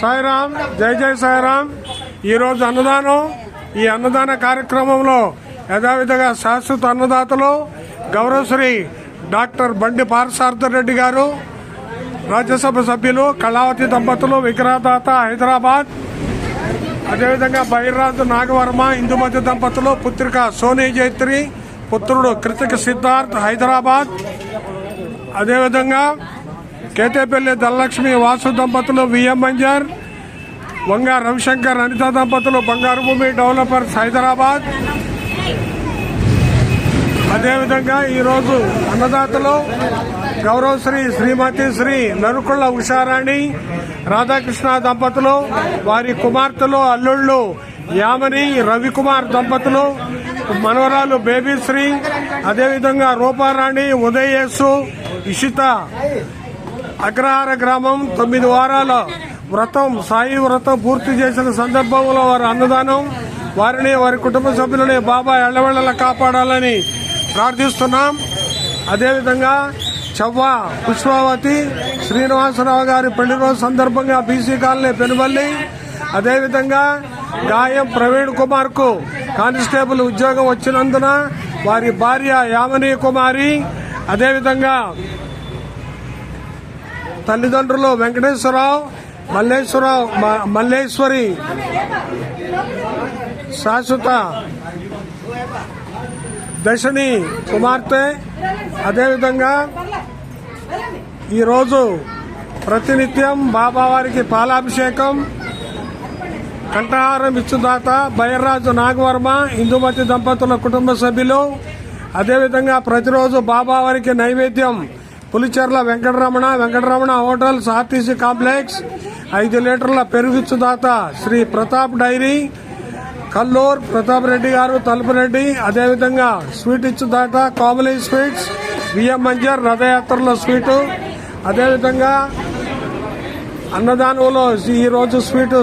సాయిరామ్ జై జై సాయిరామ్. ఈరోజు అన్నదానం ఈ అన్నదాన కార్యక్రమంలో యథావిధిగా శాశ్వత అన్నదాతలు గౌరవశ్రీ డాక్టర్ బండి పారసార్థ రెడ్డి గారు రాజ్యసభ సభ్యులు కళావతి దంపతులు విగ్రహదాత హైదరాబాద్ అదేవిధంగా బైర్రాజు నాగవర్మ ఇందుమతి దంపతులు పుత్రిక సోనీ జైత్రి పుత్రుడు కృతిక సిద్ధార్థ్ హైదరాబాద్ అదేవిధంగా కేతేపల్లి ధనలక్ష్మి వాసు దంపతులు విఎం మంజర్ వంగ రవిశంకర్ అనిత దంపతులు బంగారు భూమి డెవలపర్స్ హైదరాబాద్. అదేవిధంగా ఈరోజు అన్నదాతలు గౌరవశ్రీ శ్రీమతి శ్రీ నరుకుళ్ళ ఉషారాణి రాధాకృష్ణ దంపతులు వారి కుమార్తెలు అల్లుళ్ళు యామని రవికుమార్ దంపతులు మనవరాలు బేబీశ్రీ అదేవిధంగా రూపారాణి ఉదయేసు ఇషిత అగ్రహార గ్రామం తొమ్మిది వారాల వ్రతం సాయి వ్రతం పూర్తి చేసిన సందర్భంలో వారి అన్నదానం వారిని వారి కుటుంబ సభ్యులని బాబా ఎల్లవెళ్ళ కాపాడాలని ప్రార్థిస్తున్నాం. అదేవిధంగా చవ్వ పుష్పావతి శ్రీనివాసరావు గారి పెళ్ళి రోజు సందర్భంగా బీసీ కాలనీ పెనుబల్లి అదేవిధంగా గాయం ప్రవీణ్ కుమార్కు కానిస్టేబుల్ ఉద్యోగం వచ్చినందున వారి భార్య యామనీ కుమారి అదేవిధంగా తల్లిదండ్రులు వెంకటేశ్వరరావు మల్లేశ్వరరావు మ- మల్లేశ్వరి శాశ్వత దశని కుమార్తె. అదేవిధంగా ఈరోజు ప్రతినిత్యం బాబావారికి పాలాభిషేకం. కంఠహారం ఇచ్చుదాత బయర్రాజు నాగవర్మ ఇందుమతి దంపతుల కుటుంబ సభ్యులు. అదేవిధంగా ప్రతిరోజు బాబావారికి నైవేద్యం Pulicherla Venkataramana Venkataramana hotels RTC complex ఐదు లీటర్ల పెరుగుచ్చుదాత శ్రీ ప్రతాప్ డైరీ కల్లూర్ ప్రతాప్ రెడ్డి గారు తలుపురెడ్డి అదేవిధంగా స్వీట్ ఇచ్చుదాట కోమలి స్వీట్స్ బియ్యం మంజర్ రథయాత్రలో స్వీటు అదేవిధంగా అన్నదానంలో ఈ రోజు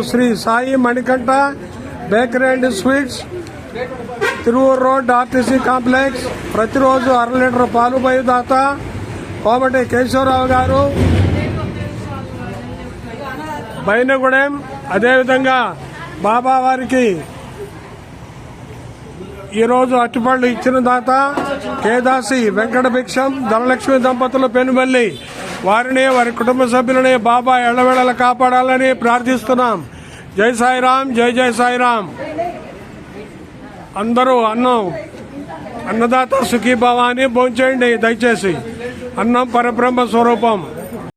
Shri Sai Manikanta bakery and sweets Tiruvuru road RTC complex ప్రతిరోజు అర లీటర్ పాలు బయలుదాత కోమటి కేశవరావు గారు బైనగూడెం అదేవిధంగా బాబా వారికి ఈరోజు అట్టుపళ్ళు ఇచ్చిన దాత కేదాసి వెంకట భిక్షం ధనలక్ష్మి దంపతుల పెనుమల్లి. వారిని వారి కుటుంబ సభ్యులని బాబా ఎళ్ళవేళల కాపాడాలని ప్రార్థిస్తున్నాం. జై సాయిరాం జై జై సాయిరాం. అందరూ అన్నం అన్నదాత సుఖీభావాన్ని భోంచేయండి దయచేసి. అన్నం పరబ్రహ్మ స్వరూపం.